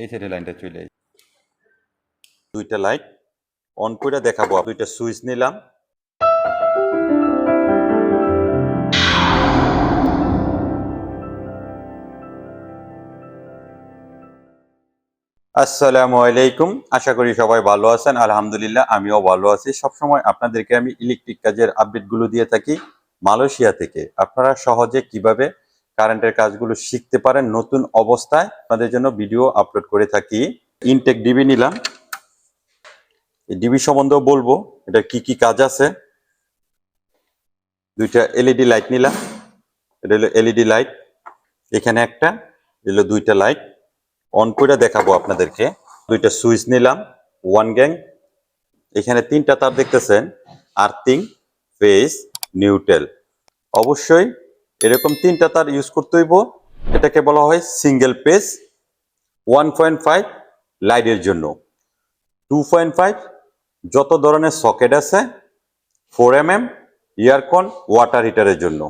এই সাইডে লাইনটা চলে আই দুইটা লাইট অন করে দেখাবো দুইটা সুইচ নিলাম। আসসালামু আলাইকুম, আশা করি সবাই ভালো আছেন। আলহামদুলিল্লাহ, আমিও ভালো আছি। সবসময় আপনাদেরকে আমি ইলেকট্রিক কাজের আপডেটগুলো দিয়ে থাকি মালয়েশিয়া থেকে। আপনারা সহজে কীভাবে কারেন্টের কাজগুলো শিখতে পারেন নতুন অবস্থায়। আপনাদের জন্য ভিডিও আপলোড করে থাকি। ইনটেক ডিবি নিলাম। এই ডিবি সম্বন্ধেও বলব, এটা কি কি কাজ আছে। দুইটা এলইডি লাইট নিলাম। এটা হলো এলইডি লাইট এখানে একটা, এটা হলো দুইটা লাইট অন করে দেখাবো আপনাদেরকে। দুইটা সুইচ নিলাম ওয়ান গ্যাং এখানে তিনটা তার দেখতেছেন আর্থিং ফেস নিউট্রেল অবশ্যই এরকম তিনটা তার ইউজ করতে হইব। এটাকে বলা হয় single phase one point five লাইটের জন্য। টু পয়েন্ট ফাইভ যত ধরনের সকেট আছে four M M aircon water হিটারের জন্য।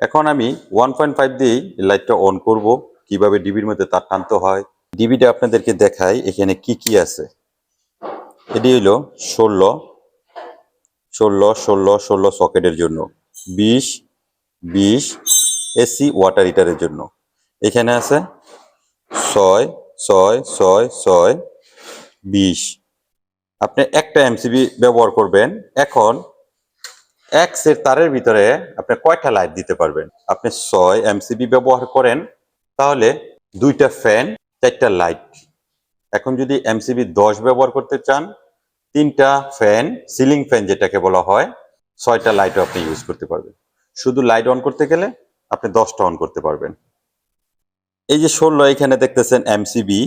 এখন আমি ওয়ান পয়েন্ট ফাইভ দিয়েই লাইটটা অন করব, কীভাবে ডিবির মধ্যে তার টানতে হয়। ডিবিটা আপনাদেরকে দেখাই, এখানে কি কি আছে। এটি হইল ষোলো ষোলো ষোলো ষোলো সকেটের জন্য। বিশ বিশ এসি ওয়াটার হিটারের জন্য। এখানে আছে ছয় ছয় ছয় ছয়, বিশ। আপনি একটা এমসিবি ব্যবহার করবেন। এখন এক সেট তারের ভিতরে আপনি কয়টা লাইট দিতে পারবেন? আপনি ছয় এমসিবি ব্যবহার করেন, তাহলে দুইটা ফ্যান চারটা লাইট এখন যদি এমসিবি দশ ব্যবহার করতে চান, তিনটা ফ্যান সিলিং ফ্যান যেটাকে বলা হয়, ছয়টা লাইটও আপনি ইউজ করতে পারবেন। শুধু লাইট অন করতে গেলে আপনি দশটা অন করতে পারবেন। এই যে ষোলো এখানে দেখতেছেন এমসিবি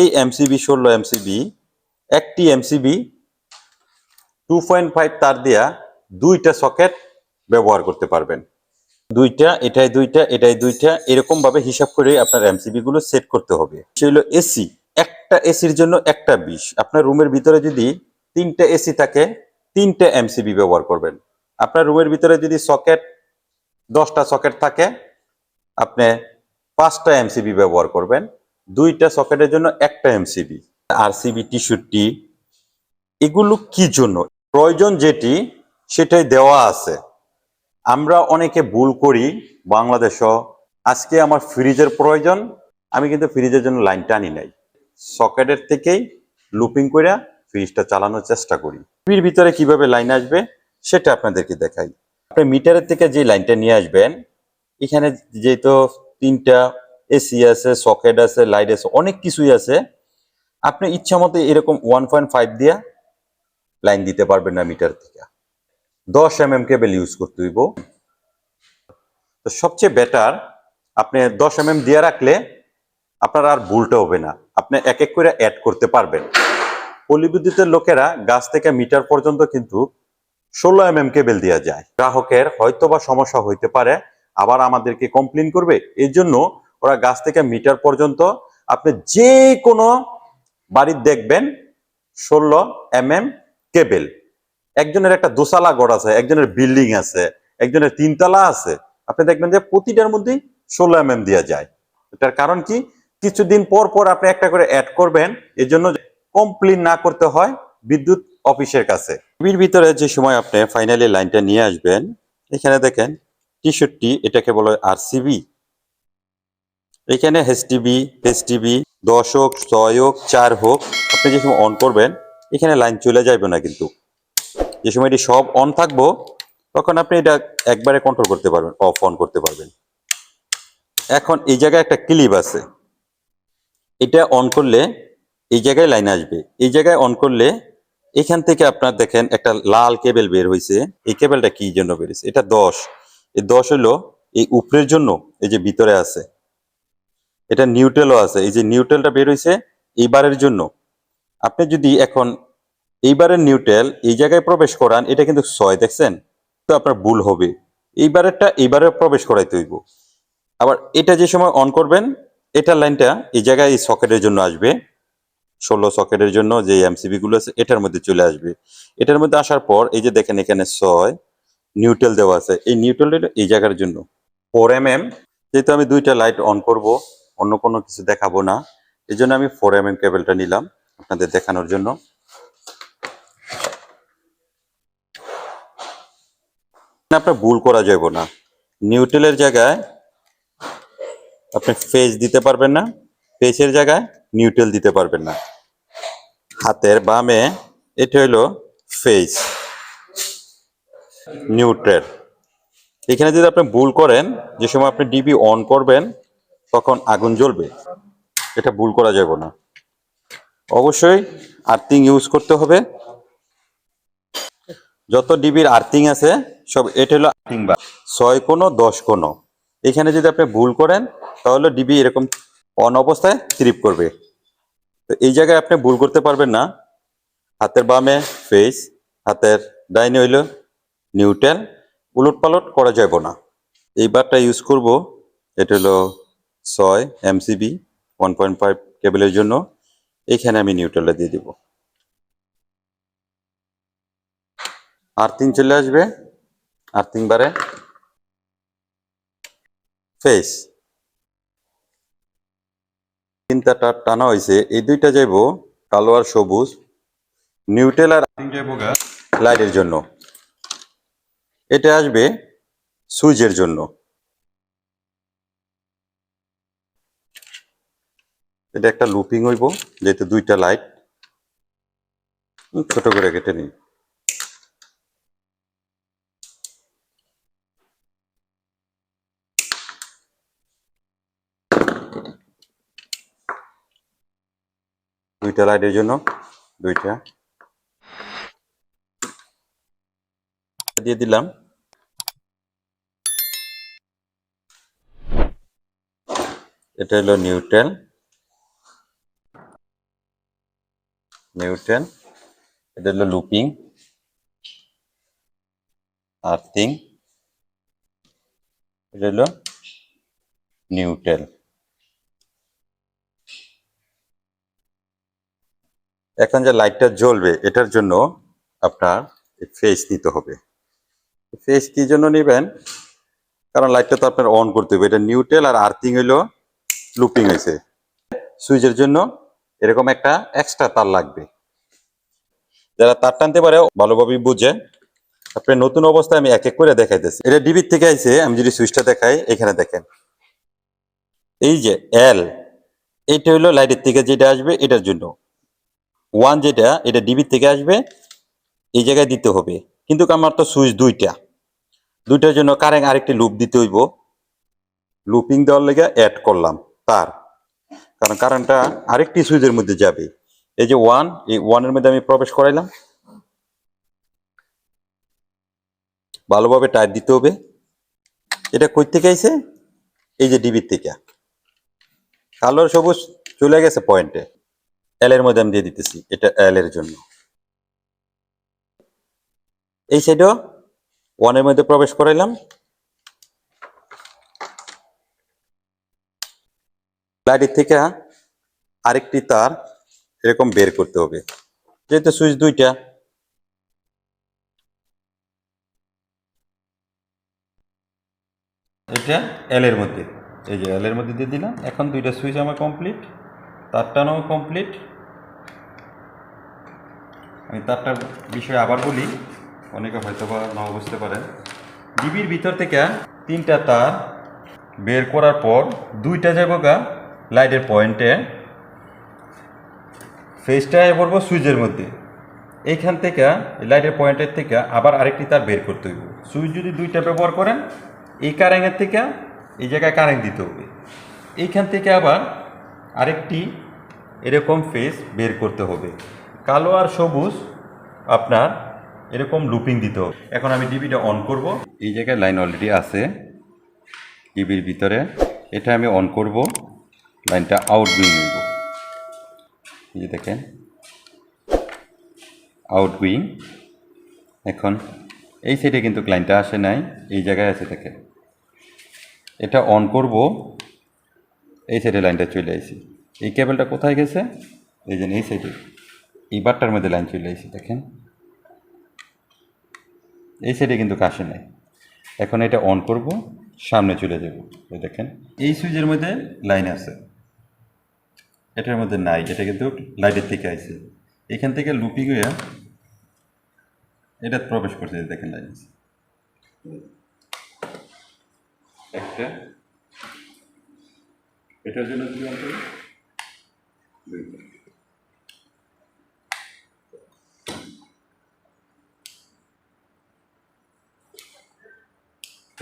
এই এমসিবি ষোলো এমসিবি একটি এমসিবি টু পয়েন্ট ফাইভ তার দিয়া দুইটা সকেট ব্যবহার করতে পারবেন। দুইটা, এটাই দুইটা এটাই দুইটা এরকম ভাবে হিসাব করে আপনার এমসিবি গুলো সেট করতে হবে। সে হলো এসি একটা এসির জন্য একটা বিষ আপনার রুমের ভিতরে যদি তিনটা এসি থাকে, তিনটা এমসিবি ব্যবহার করবেন। আপনার রুমের ভিতরে যদি সকেট দশটা সকেট থাকে, আপনি পাঁচটা এমসিবি ব্যবহার করবেন, দুইটা সকেটের জন্য একটা এমসিবি। আরসিবি টিস্যুটি এগুলো কি জন্য? প্রয়োজন যেটি, সেটাই দেওয়া আছে। আমরা অনেকে ভুল করি বাংলাদেশও আজকে আমার ফ্রিজের প্রয়োজন, আমি কিন্তু ফ্রিজের জন্য লাইন টানি নাই। সকেটের থেকেই লুপিং করে ফ্রিজটা চালানোর চেষ্টা করি। টিভির ভিতরে কীভাবে লাইন আসবে, সেটা আপনাদেরকে দেখাই। আপনি মিটারের থেকে যে লাইনটা নিয়ে আসবেন, এখানে যেহেতু তিনটা এসি আছে, সকেট আছে, লাইট আছে, অনেক কিছুই আছে, আপনি ইচ্ছা মতো এরকম ওয়ান পয়েন্ট ফাইভ দিয়ে লাইন দিতে পারবেন না মিটার থেকে। দশ এম এম কেবল ইউজ করতে হইব। তো সবচেয়ে বেটার আপনি দশ এম এম দিয়ে রাখলে আপনার আর ভুলটা হবে না। আপনি এক এক করে অ্যাড করতে পারবেন। পলিবিদ্যুতের লোকেরা গাছ থেকে মিটার পর্যন্ত কিন্তু ষোলো এম এম কেবল দেওয়া যায়। গ্রাহকের হয়তো বা সমস্যা হইতে পারে, আবার আমাদেরকে কমপ্লেন করবে। এই জন্য ওরা গাছ থেকে মিটার পর্যন্ত আপনি যে কোনো বাড়ির দেখবেন ষোলো এম এম কেবেল একজনের একটা দোসালা ঘর আছে, একজনের বিল্ডিং আছে, একজনের তিনতলা আছে। আপনি দেখবেন যে প্রতিটার মধ্যেই ষোলো এম এম দেওয়া যায়। এটার কারণ কি? কিছুদিন পর পর আপনি একটা করে অ্যাড করবেন এই জন্য কমপ্লেন না করতে হয় বিদ্যুৎ অফিসের কাছে। টিভির ভিতরে যে সময় আপনি ফাইনালি লাইনটা নিয়ে আসবেন, এখানে দেখেন টিশার্টটি এটাকে বলা হয় আরসিবি এখানে এইচটিবি এইচটিবি দশ হোক, ছয় হোক, চার হোক, আপনি যে সময় অন করবেন, এখানে লাইন চলে যাবে না কিন্তু। যে সময় এটি সব অন থাকব, তখন আপনি এটা একবারে কন্ট্রোল করতে পারবেন অফ অন করতে পারবেন। এখন এই জায়গায় একটা ক্লিপ আছে। এটা অন করলে এই জায়গায় লাইন আসবে। এই জায়গায় অন করলে এখান থেকে আপনার দেখেন একটা লাল কেবেল বের হয়েছে এই কেবেলটা কি জন্য বেরিয়েছে এটা দশ। এই দশ হলো এই উপরের জন্য এই যে ভিতরে আছে। এটা নিউট্রেলও আছে। এই যে নিউট্রেলটা বের হয়েছে এইবারের জন্য। আপনি যদি এখন এইবারের নিউট্রেল এই জায়গায় প্রবেশ করান, এটা কিন্তু ছয়, দেখছেন? তো আপনার ভুল হবে। এইবারেরটা এইবারে প্রবেশ করাইতে হইব। আবার এটা যে সময় অন করবেন এটার লাইনটা এই জায়গায় এই সকেটের জন্য আসবে। ষোলো সকেটের জন্য যে এমসিবি গুলো আছে, এটার মধ্যে চলে আসবে। এটার মধ্যে আসার পর, এই যে দেখেন এখানে ছয় নিউট্রেল দেওয়া আছে, এই নিউট্রেলটা এই জায়গার জন্য। ফোর এম এম যেহেতু আমি দুইটা লাইট অন করব, অন্য কোনো কিছু দেখাবো না, এই জন্য আমি ফোর এম এম কেবলটা নিলাম আপনাদের দেখানোর জন্য। আপনার ভুল করা যাবে না। নিউট্রেলের জায়গায় আপনি ফেজ দিতে পারবেন না ফেসের জায়গায় নিউট্রেল দিতে পারবেন না। হাতের বামে এটা হলো ফেস নিউট্রেল এখানে যদি আপনি ভুল করেন, যে সময় আপনি ডিবি অন করবেন, তখন আগুন জ্বলবে। এটা ভুল করা যাবে না। অবশ্যই আর্থিং ইউজ করতে হবে। যত ডিবির আর্থিং আছে, সব এটা হলো আর্থিং বা ছয় কোনো দশ কোনো এখানে যদি আপনি ভুল করেন, তাহলে ডিবি এরকম অন অবস্থায় ট্রিপ করবে। তো এই জায়গায় আপনি ভুল করতে পারবেন না। হাতের বামে ফেস হাতের ডাইনে হইল নিউট্রেল উলট পালট করা যাবে না। এই বারটা ইউজ করব, এটা হলো ছয় এমসিবি ওয়ান পয়েন্ট ফাইভ কেবলের জন্য। এখানে আমি নিউট্রেলটা দিয়ে দিব। আর্থিং চলে আসবে আর্থিং বারে ফেস তিনটা টার টানা হয়েছে এই দুইটা যাইব কালো আর সবুজ নিউট্রেল আর লাইটের জন্য। এটা আসবে সুইচের জন্য। এটা একটা লুপিং হইব যেহেতু দুইটা লাইট। ছোট করে কেটে নিই। দুইটা লাইটের জন্য, দুইটা। দিয়ে দিলাম। এটা হলো নিউট্রেল নিউট্রেল এটা হলো লুপিং। আর্থিং, এটা হলো নিউট্রেল এখন যে লাইটটা জ্বলবে, এটার জন্য আপনার ফেস নিতে হবে। ফেস কি জন্য নেবেন? কারণ লাইটটা তো আপনার অন করতে হবে। এটা নিউট্রেল আর আর্থিং হইল লুপিং হয়েছে সুইচের জন্য এরকম একটা এক্সট্রা তার লাগবে। যারা তার টানতে পারে ভালোভাবে বুঝে আপনি নতুন অবস্থায় আমি এক এক করে দেখাইতেছি। এটা ডিবির থেকে আইছে, আমি যদি সুইচটা দেখাই, এখানে দেখেন। এই যে এল এইটা হইল লাইটের থেকে যেটা আসবে, এটার জন্য। ওয়ান যেটা, এটা ডিবির থেকে আসবে, এই জায়গায় দিতে হবে। কিন্তু আমার তো সুইচ দুইটা। দুইটার জন্য কারেন্ট আরেকটি লুপ দিতে হইব। লুপিং দেওয়ার লেগে অ্যাড করলাম তার। কারণ কারেন্টটা আরেকটি সুইচের মধ্যে যাবে। এই যে ওয়ান এই ওয়ানের মধ্যে আমি প্রবেশ করাইলাম। ভালোভাবে টায়ার দিতে হবে। এটা কই থেকে আইছে? এই যে ডিবির থেকে। কালো সবুজ চলে গেছে পয়েন্টে এল এর মধ্যে আমি দিয়ে দিতেছি, এটা এল এর জন্য। এই সাইডও ওয়ানের মধ্যে প্রবেশ করাইলাম। লাইটের থেকে আরেকটি তার এরকম বের করতে হবে। যেহেতু সুইচ দুইটা। এটা এল এর মধ্যে। এই যে এল এর মধ্যে দিয়ে দিলাম। এখন দুইটা সুইচ আমার কমপ্লিট তারটাও কমপ্লিট আমি তারটার বিষয়ে আবার বলি, অনেকে হয়তো বা নাও বুঝতে পারেন। ডিবির ভিতর থেকে তিনটা তার বের করার পর দুইটা যাব গা লাইটের পয়েন্টে। ফেসটা পড়ব সুইচের মধ্যে। এইখান থেকে লাইটের পয়েন্টের থেকে আবার আরেকটি তার বের করতে হইব। সুইচ যদি দুইটা ব্যবহার করেন, এই কারেন্টের থেকে এই জায়গায় কারেন্ট দিতে হবে। এইখান থেকে আবার আরেকটি এরকম ফেস বের করতে হবে। কালো আর সবুজ, আপনার এরকম লুপিং দিতে এখন আমি ডিবিটা অন করব। এই জায়গায় লাইন অলরেডি আছে। টিভির ভিতরে এটা আমি অন করব। লাইনটা আউট গুইং নিব এই যে দেখেন। আউট গুইং এখন এই সাইডে কিন্তু লাইনটা আসে নাই। এই জায়গায় আছে দেখেন এটা অন করব। এই সাইডে লাইনটা চলে আসি এই কেবলটা কোথায় গেছে? এই জন্য এই সাইডে এই বারটার মধ্যে লাইন চলে আসি দেখেন। এই সাইডে কিন্তু কাশে নাই। এখন এটা অন করব, সামনে চলে যাব, এই দেখেন। এই সুইচের মধ্যে লাইন আছে। এটার মধ্যে নাই, এটা কিন্তু লাইটের থেকে আইছে। এখান থেকে লুপি গিয়া এটা প্রবেশ করছে দেখেন লাইট একটা। এটার জন্য যদি অন্তত দুইটা।